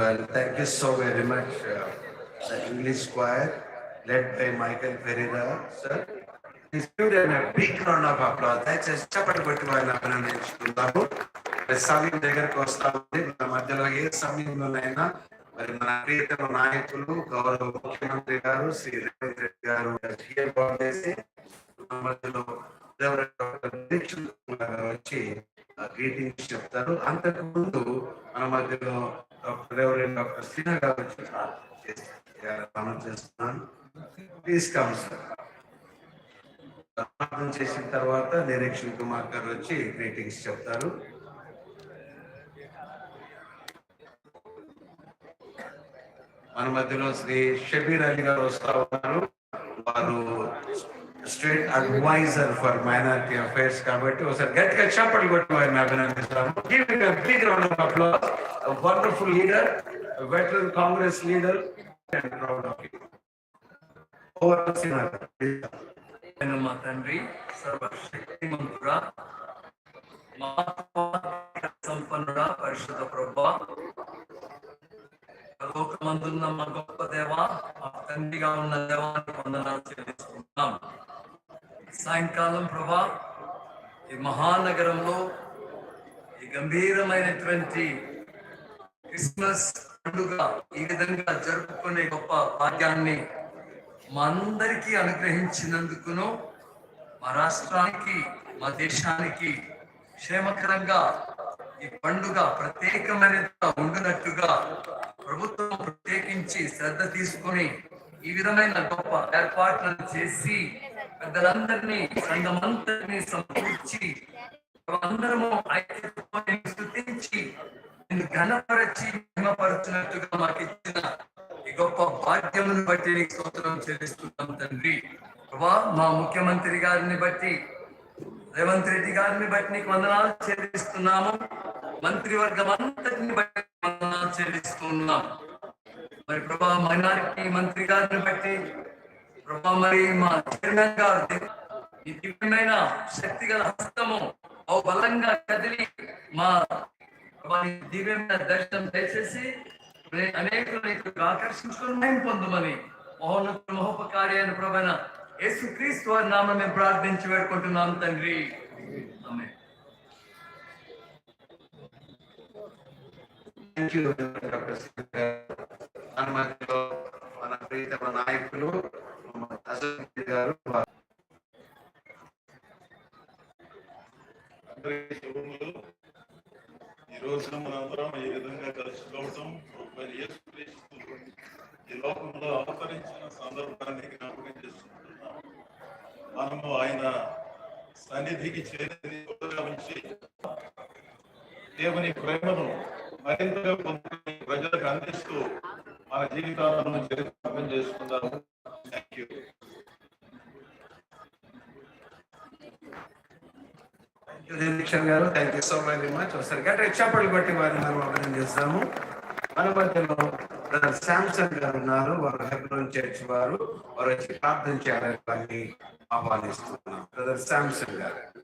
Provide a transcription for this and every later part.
Well, thank you so very much, uh, the English choir led by Michael Ferreira, sir. Please give them a big round of applause. That's దయచేసి చప్పటి కొట్టి వారిని అభినందించుకుందాము మరి సమయం దగ్గరకు వస్తా ఉంది మన మధ్యలో ఏ సమయంలోనైనా మరి మన ప్రియతమ నాయకులు గౌరవ ముఖ్యమంత్రి గారు శ్రీ రేవంత్ రెడ్డి గారు హియర్ చేసి మధ్యలో వచ్చి గ్రీటింగ్స్ చెప్తారు అంతకుముందు మన మధ్యలో డాక్టర్ ఎవరైనా డాక్టర్ శ్రీనా గారు వచ్చి ప్రార్థన చేస్తున్నాను ప్లీజ్ కమ్ సార్ ప్రార్థన చేసిన తర్వాత నిరీక్షణ కుమార్ గారు వచ్చి గ్రీటింగ్స్ చెప్తారు మన మధ్యలో శ్రీ షబీర్ అలీ గారు వస్తా ఉన్నారు వారు state advisor for minority affairs కాబట్టి ఒకసారి గట్టిగా చప్పట్లు కొట్టి వారిని అభినందిస్తాము giving a big round of applause. A wonderful leader a veteran congress leader and proud of you over to Sinha. నేను మా తండ్రి సర్వశక్తిమంతుడా మహాత్మా సంపన్నుడా పరిశుద్ధ ప్రభా లోకమందున్న మా గొప్ప దేవ మా తండ్రిగా ఉన్న దేవాన్ని వందనాలు చెల్లిస్తున్నాం సాయంకాలం ప్రభా ఈ మహానగరంలో ఈ గంభీరమైనటువంటి క్రిస్మస్ పండుగ ఈ విధంగా జరుపుకునే గొప్ప భాగ్యాన్ని మా అందరికీ అనుగ్రహించినందుకును మా రాష్ట్రానికి మా దేశానికి క్షేమకరంగా ఈ పండుగ ప్రత్యేకమైనదిగా ఉండినట్టుగా ప్రభుత్వం ప్రత్యేకించి శ్రద్ధ తీసుకొని ఈ విధమైన గొప్ప ఏర్పాట్లను చేసి పెద్దలందరినీ సంఘమంతరినీ సమకూర్చి అందరము స్థుతించి నిన్ను ఘనపరచి మహిమపరచినట్టుగా మాకు ఇచ్చిన ఈ గొప్ప బాధ్యమును బట్టి నీకు స్తోత్రం చెల్లిస్తున్నాం తండ్రి. ప్రభా మా ముఖ్యమంత్రి గారిని బట్టి రేవంత్ రెడ్డి గారిని బట్టి నీకు వందనాలు చెల్లిస్తున్నాము. మంత్రివర్గం అంతటిని బట్టి వందనాలు చెల్లిస్తున్నాం. మరి ప్రభా మైనారిటీ మంత్రి గారిని బట్టి ప్రభా మరి మా చైర్మన్ గారు ఈ దివ్యమైన శక్తి గల హస్తము ఓ బలంగా కదిలి మా దివ్యమైన దర్శనం దయచేసి నే- అనేకులు ఆకర్షించుకుని మేము పొందమని మహోన్నత మహోపకారి అయిన ప్రభైన యేసు క్రీస్తు వారి నామం మేము ప్రార్థించి వేడుకుంటున్నాం తండ్రి. ఆమేన్. డాక్టర్ మన ప్రీతమ నాయకులు గారు ఈ రోజున మనందరం ఈ విధంగా కలుసుకోవటం మరి యేసుక్రీస్తు ఈ లోకంలో అవతరించిన సందర్భాన్ని జ్ఞాపకం చేసుకుంటున్నాం. మనము ఆయన సన్నిధికి చేరి ఉంచి దేవుని ప్రేమను మరింతగా పొందుకుని ప్రజలకు అందిస్తూ మన జీవితాలను చరిత్రం చేసుకుందాము. యూ దీక్షణ్ గారు thank you so very much ఒకసారి గట్ట చెప్పలు బట్టి వారిని మనం అభినందిస్తాము మన మధ్యలో బ్రదర్ గారు ఉన్నారు. వారు హెబ్రోన్ చర్చ్ వారు. వారు వచ్చి ప్రార్థన చేయడానికి వారిని ఆహ్వానిస్తున్నాం. బ్రదర్ శాంసన్ గారు.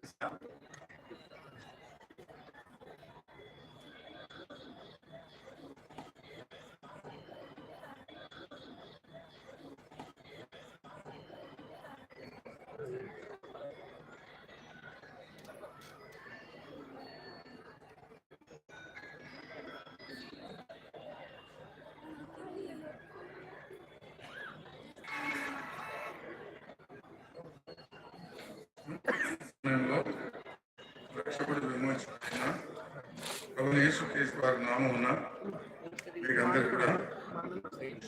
యేసుక్రీస్తు వారి నామమున మీకు అందరు కూడా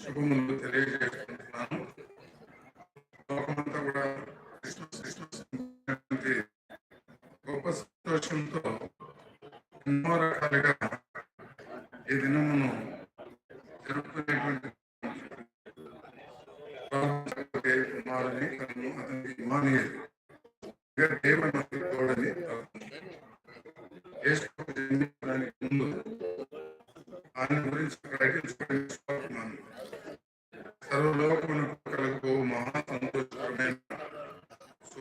శుభములు తెలియజేసుకుంటున్నాను. లోకమంతా కూడా లక్ష్యంతో ఎన్నో రకాలుగా ఈ దినమును జరుపుకునేటువంటి చక్కటి కుమారుని తను